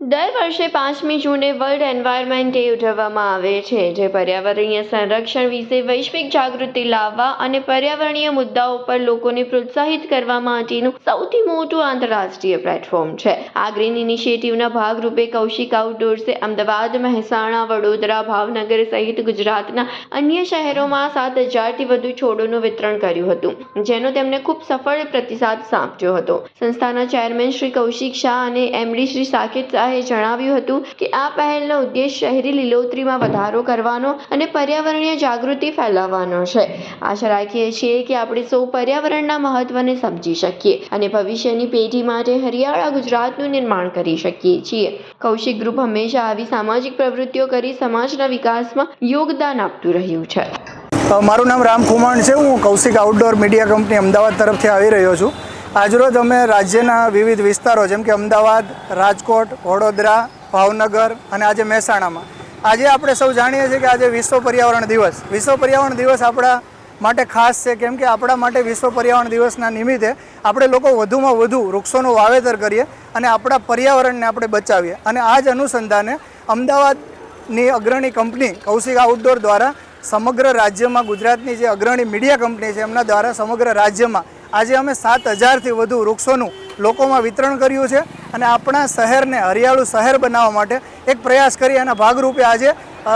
દર વર્ષે પાંચમી જૂને વર્લ્ડ એન્વાયરમેન્ટ ડે ઉજવવામાં આવે છે, જે પર્યાવરણીય સંરક્ષણ વિશે વૈશ્વિક જાગૃતિ લાવવા અને પર્યાવરણીય મુદ્દાઓ પર લોકોને પ્રોત્સાહિત કરવા માટેનું સૌથી મોટું આંતરરાષ્ટ્રીય પ્લેટફોર્મ છે. આ ગ્રીન ઇનિશિયેટિવના ભાગરૂપે કૌશિક આઉટડોર્સે અમદાવાદ, મહેસાણા, વડોદરા, ભાવનગર સહિત ગુજરાતના અન્ય શહેરોમાં સાત હજારથી વધુ છોડોનું વિતરણ કર્યું હતું, જેનો તેમને ખૂબ સફળ પ્રતિસાદ સાંપડ્યો હતો. સંસ્થાના ચેરમેન શ્રી કૌશિક શાહ અને એમડી શ્રી સાકેત શાહે જણાવ્યું હતું કે આ પહેલનો ઉદ્દેશ શહેરી લીલોતરીમાં વધારો કરવાનો અને પર્યાવરણીય જાગૃતિ ફેલાવવાનો છે. આશા રાખીએ છીએ કે આપણે સૌ પર્યાવરણના મહત્વને સમજી શકીએ અને ભવિષ્યની પેઢી માટે હરિયાળા ગુજરાતનું નિર્માણ કરી શકીએ છીએ. કૌશિક ગ્રુપ હંમેશા આવી સામાજિક પ્રવૃત્તિઓ કરી સમાજના વિકાસમાં યોગદાન આપતું રહ્યું છે. મારું નામ રામ ખુમાણ છે. હું Kaushik outdoor media company Ahmedabad તરફથી આવી રહ્યો છું. આજરોજ અમે રાજ્યના વિવિધ વિસ્તારો, જેમ કે અમદાવાદ, રાજકોટ, વડોદરા, ભાવનગર અને આજે મહેસાણામાં. આજે આપણે સૌ જાણીએ છીએ કે આજે વિશ્વ પર્યાવરણ દિવસ. વિશ્વ પર્યાવરણ દિવસ આપણા માટે ખાસ છે, કેમ કે આપણા માટે વિશ્વ પર્યાવરણ દિવસના નિમિત્તે આપણે લોકો વધુમાં વધુ વૃક્ષોનું વાવેતર કરીએ અને આપણા પર્યાવરણને આપણે બચાવીએ. અને આ જ અનુસંધાને અમદાવાદની અગ્રણી કંપની કૌશિક આઉટડોર દ્વારા સમગ્ર રાજ્યમાં ગુજરાતની જે અગ્રણી મીડિયા કંપની છે, એમના દ્વારા સમગ્ર રાજ્યમાં આજે અમે સાત હજારથી વધુ વૃક્ષોનું લોકોમાં વિતરણ કર્યું છે અને આપણા શહેરને હરિયાળું શહેર બનાવવા માટે એક પ્રયાસ કરી એના ભાગરૂપે આજે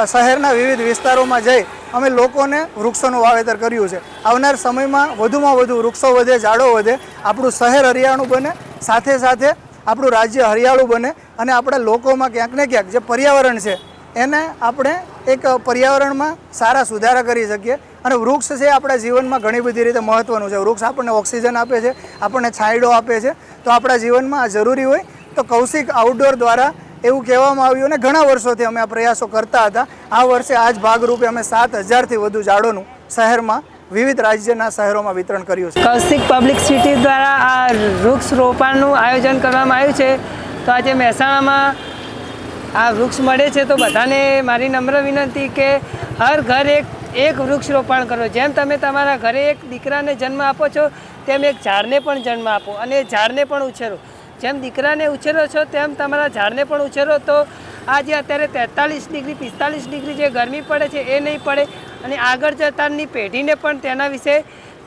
શહેરના વિવિધ વિસ્તારોમાં જઈ અમે લોકોને વૃક્ષોનું વાવેતર કર્યું છે. આવનાર સમયમાં વધુમાં વધુ વૃક્ષો વધે, ઝાડો વધે, આપણું શહેર હરિયાળું બને, સાથે સાથે આપણું રાજ્ય હરિયાળું બને અને આપણા લોકોમાં ક્યાંક ને ક્યાંક જે પર્યાવરણ છે એને આપણે એક પર્યાવરણમાં સારા સુધારા કરી શકીએ. અને વૃક્ષ છે આપણા જીવનમાં ઘણી બધી રીતે મહત્ત્વનું છે. વૃક્ષ આપણને ઓક્સિજન આપે છે, આપણને છાંયડો આપે છે. તો આપણા જીવનમાં આ જરૂરી હોય તો કૌશિક આઉટડોર દ્વારા એવું કહેવામાં આવ્યું અને ઘણા વર્ષોથી અમે આ પ્રયાસો કરતા હતા. આ વર્ષે આ જ ભાગરૂપે અમે સાત હજારથી વધુ ઝાડોનું શહેરમાં, વિવિધ રાજ્યના શહેરોમાં વિતરણ કર્યું છે. કૌશિક પબ્લિક સિટી દ્વારા આ વૃક્ષ રોપણનું આયોજન કરવામાં આવ્યું છે. તો આજે મહેસાણામાં આ વૃક્ષ મળે છે તો બધાને મારી નમ્ર વિનંતી કે હર ઘર એક એક વૃક્ષ રોપણ કરો. જેમ તમે તમારા ઘરે એક દીકરાને જન્મ આપો છો, તેમ એક ઝાડને પણ જન્મ આપો અને એ ઝાડને પણ ઉછેરો. જેમ દીકરાને ઉછેરો છો, તેમ તમારા ઝાડને પણ ઉછેરો. તો આ જે અત્યારે તેતાલીસ ડિગ્રી, પિસ્તાલીસ ડિગ્રી જે ગરમી પડે છે, એ નહીં પડે. અને આગળ જતાની પેઢીને પણ તેના વિશે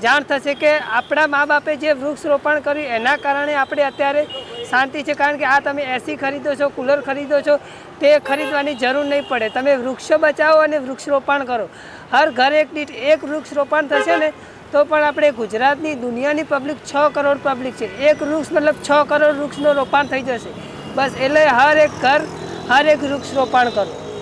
જાણ થશે કે આપણા મા બાપે જે વૃક્ષ રોપણ કર્યું, એના કારણે આપણે અત્યારે શાંતિ છે, કારણ કે આ તમે એસી ખરીદો છો, કુલર ખરીદો છો, તે ખરીદવાની જરૂર નહીં પડે. તમે વૃક્ષો બચાવો અને વૃક્ષરોપણ કરો. હર ઘર એક દીઠ એક વૃક્ષ રોપણ થશે ને, તો પણ આપણે ગુજરાતની દુનિયાની પબ્લિક છ કરોડ પબ્લિક છે. એક વૃક્ષ મતલબ છ કરોડ વૃક્ષનું રોપણ થઈ જશે. બસ એટલે હર એક ઘર, હર એક વૃક્ષ રોપણ કરો.